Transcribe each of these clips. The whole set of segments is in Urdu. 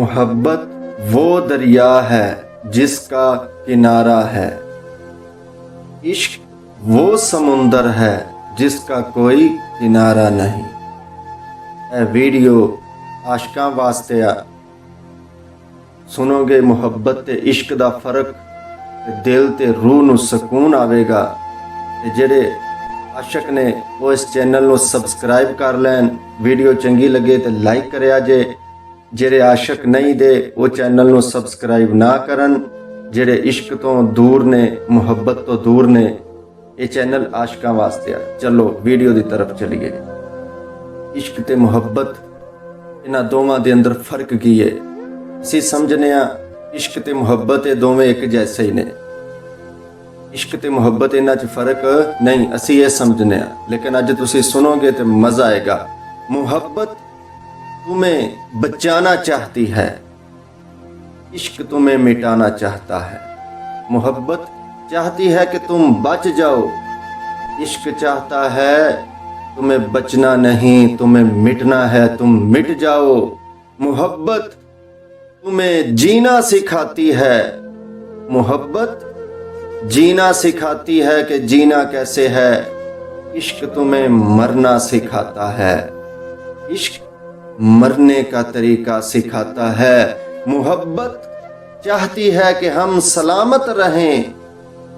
محبت وہ دریا ہے جس کا کنارہ ہے عشق وہ سمندر ہے جس کا کوئی کنارہ نہیں اے ویڈیو عاشقاں واسطے آ سنو گے محبت تے عشق دا فرق تے دل تے روح نو سکون آوے گا تے جڑے عاشق نے وہ اس چینل نو سبسکرائب کر لین ویڈیو چنگی لگے ਜਿਹੜੇ ਆਸ਼ਿਕ ਨਹੀਂ ਦੇ, ਉਹ ਚੈਨਲ ਨੂੰ ਸਬਸਕ੍ਰਾਈਬ ਨਾ ਕਰਨ, ਜਿਹੜੇ ਇਸ਼ਕ ਤੋਂ ਦੂਰ ਨੇ, ਮੁਹੱਬਤ ਤੋਂ ਦੂਰ ਨੇ, ਇਹ ਚੈਨਲ ਆਸ਼ਿਕਾਂ ਵਾਸਤੇ ਆ। ਚਲੋ ਵੀਡੀਓ ਦੀ ਤਰਫ ਚਲੀਏ। ਇਸ਼ਕ ਤੇ ਮੁਹੱਬਤ, ਇਹਨਾਂ ਦੋਵਾਂ ਦੇ ਅੰਦਰ ਫ਼ਰਕ ਕੀ ਹੈ ਅਸੀਂ ਸਮਝਨੇ ਆ ਇਸ਼ਕ ਤੇ ਮੁਹੱਬਤ ਇਹ ਦੋਵੇਂ ਇੱਕ ਜੈਸੇ ਹੀ ਨੇ। ਇਸ਼ਕ ਤੇ ਮੁਹੱਬਤ ਇਹਨਾਂ 'ਚ ਫ਼ਰਕ ਨਹੀਂ, ਅਸੀਂ ਇਹ ਸਮਝਨੇ ਆ ਲੇਕਿਨ ਅੱਜ ਤੁਸੀਂ ਸੁਣੋਗੇ ਤੇ ਮਜ਼ਾ ਆਏਗਾ। ਮੁਹੱਬਤ تمہیں بچانا چاہتی ہے۔ عشق تمہیں مٹانا چاہتا ہے۔ محبت چاہتی ہے کہ تم بچ جاؤ۔ عشق چاہتا ہے تمہیں بچنا نہیں، تمہیں مٹنا ہے، تم مٹ جاؤ۔ محبت تمہیں جینا سکھاتی ہے۔ محبت جینا سکھاتی ہے کہ جینا کیسے ہے۔ عشق تمہیں مرنا سکھاتا ہے۔ عشق مرنے کا طریقہ سکھاتا ہے۔ محبت چاہتی ہے کہ ہم سلامت رہیں۔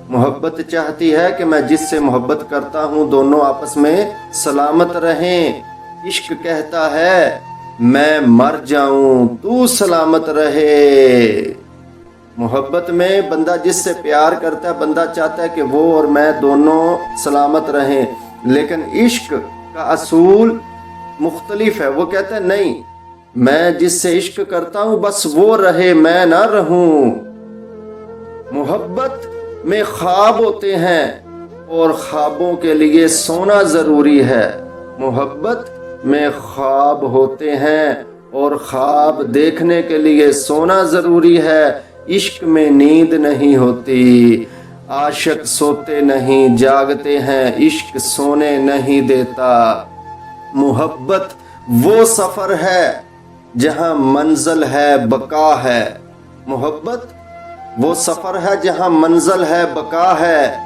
محبت چاہتی ہے کہ میں جس سے محبت کرتا ہوں دونوں آپس میں سلامت رہیں۔ عشق کہتا ہے، میں مر جاؤں، تو سلامت رہے۔ محبت میں بندہ جس سے پیار کرتا ہے، بندہ چاہتا ہے کہ وہ اور میں دونوں سلامت رہیں۔ لیکن عشق کا اصول مختلف ہے۔ وہ کہتے ہیں، نہیں، میں جس سے عشق کرتا ہوں، بس وہ رہے، میں نہ رہوں۔ محبت میں خواب ہوتے ہیں اور خوابوں کے لیے سونا ضروری ہے۔ محبت میں خواب ہوتے ہیں اور خواب دیکھنے کے لیے سونا ضروری ہے۔ عشق میں نیند نہیں ہوتی، عاشق سوتے نہیں، جاگتے ہیں، عشق سونے نہیں دیتا۔ محبت وہ سفر ہے جہاں منزل ہے، بقا ہے۔ محبت وہ سفر ہے جہاں منزل ہے، بقا ہے۔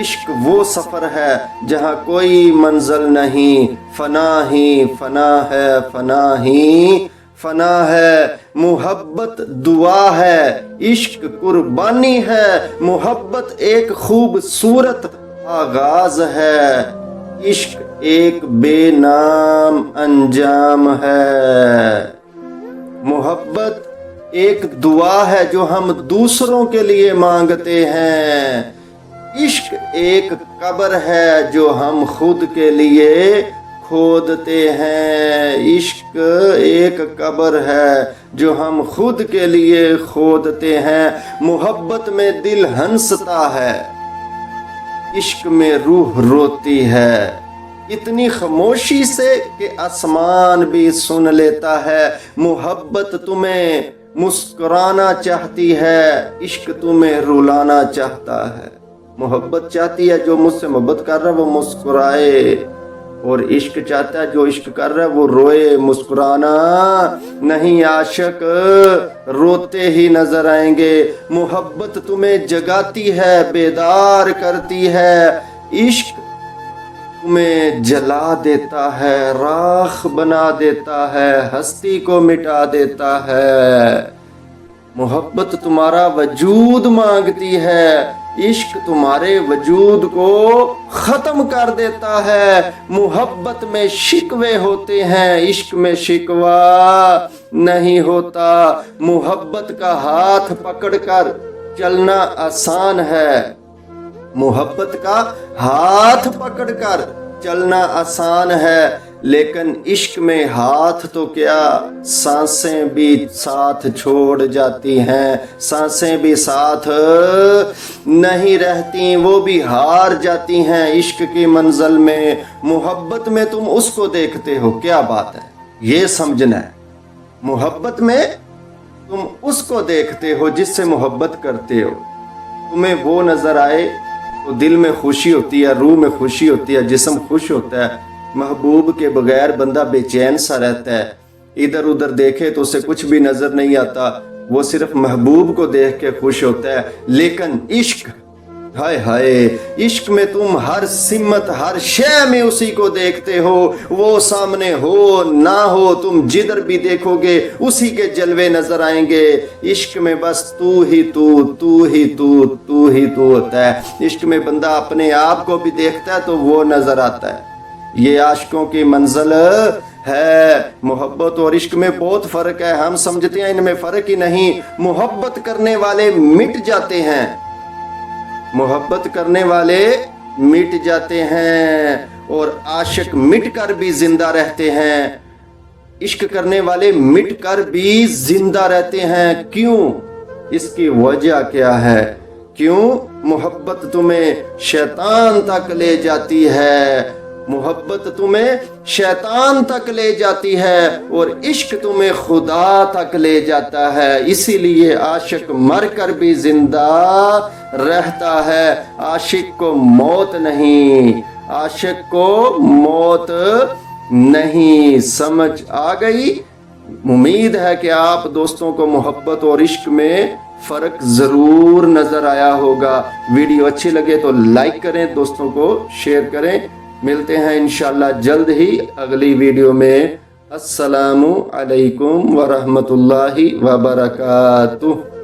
عشق وہ سفر ہے جہاں کوئی منزل نہیں۔ فنا ہی، فنا ہے، فنا ہی، فنا ہے۔ محبت دعا ہے، عشق قربانی ہے۔ محبت ایک خوبصورت آغاز ہے۔ عشق ایک بے نام انجام ہے۔ محبت ایک دعا ہے جو ہم دوسروں کے لیے مانگتے ہیں۔ عشق ایک قبر ہے جو ہم خود کے لیے کھودتے ہیں۔ عشق ایک قبر ہے جو ہم خود کے لیے کھودتے ہیں۔ محبت میں دل ہنستا ہے۔ عشق میں روح روتی ہے۔ اتنی خاموشی سے کہ آسمان بھی سن لیتا ہے۔ محبت تمہیں مسکرانا چاہتی ہے، عشق تمہیں رولانا چاہتا ہے۔ محبت چاہتی ہے جو مجھ سے محبت کر رہا ہے، وہ مسکرائے۔ اور عشق چاہتا ہے جو عشق کر رہا ہے، وہ روئے۔ مسکرانا نہیں، عاشق روتے ہی نظر آئیں گے۔ محبت تمہیں جگاتی ہے، بیدار کرتی ہے۔ عشق تمہیں جلا دیتا ہے، راکھ بنا دیتا ہے، ہستی کو مٹا دیتا ہے۔ محبت تمہارا وجود مانگتی ہے، عشق تمہارے وجود کو ختم کر دیتا ہے۔ محبت میں شکوے ہوتے ہیں، عشق میں شکوا نہیں ہوتا۔ محبت کا ہاتھ پکڑ کر چلنا آسان ہے۔ محبت کا ہاتھ پکڑ کر چلنا آسان ہے، لیکن عشق میں ہاتھ تو کیا؟ سانسیں بھی ساتھ چھوڑ جاتی ہیں، سانسیں بھی ساتھ نہیں رہتی، وہ بھی ہار جاتی ہیں۔ عشق کی منزل میں محبت میں تم اس کو دیکھتے ہو، کیا بات ہے؟ یہ سمجھنا ہے۔ محبت میں تم اس کو دیکھتے ہو جس سے محبت کرتے ہو۔ تمہیں وہ نظر آئے تو دل میں خوشی ہوتی ہے، روح میں خوشی ہوتی ہے، جسم خوش ہوتا ہے۔ محبوب کے بغیر بندہ بے چین سا رہتا ہے۔ ادھر ادھر دیکھے تو اسے کچھ بھی نظر نہیں آتا۔ وہ صرف محبوب کو دیکھ کے خوش ہوتا ہے۔ لیکن عشق ہائے ہائے، عشق میں تم ہر سمت، ہر شے میں اسی کو دیکھتے ہو۔ وہ سامنے ہو، نہ ہو، تم جدھر بھی دیکھو گے، اسی کے جلوے نظر آئیں گے۔ عشق میں بس تو ہی تو تو ہی تو تو ہی تو ہوتا ہے۔ عشق میں بندہ اپنے آپ کو بھی دیکھتا ہے تو وہ نظر آتا ہے۔ یہ عاشقوں کی منزل ہے۔ محبت اور عشق میں بہت فرق ہے۔ ہم سمجھتے ہیں ان میں فرق ہی نہیں۔ محبت کرنے والے مٹ جاتے ہیں۔ محبت کرنے والے مٹ جاتے ہیں اور عاشق مٹ کر بھی زندہ رہتے ہیں۔ عشق کرنے والے مٹ کر بھی زندہ رہتے ہیں۔ کیوں؟ اس کی وجہ کیا ہے؟ کیوں محبت تمہیں شیطان تک لے جاتی ہے؟ محبت تمہیں شیطان تک لے جاتی ہے اور عشق تمہیں خدا تک لے جاتا ہے۔ اسی لیے عاشق مر کر بھی زندہ رہتا ہے۔ عاشق کو موت نہیں، عاشق کو موت نہیں۔ سمجھ آ گئی؟ امید ہے کہ آپ دوستوں کو محبت اور عشق میں فرق ضرور نظر آیا ہوگا۔ ویڈیو اچھی لگے تو لائک کریں، دوستوں کو شیئر کریں۔ ملتے ہیں انشاءاللہ جلد ہی اگلی ویڈیو میں۔ السلام علیکم ورحمۃ اللہ وبرکاتہ۔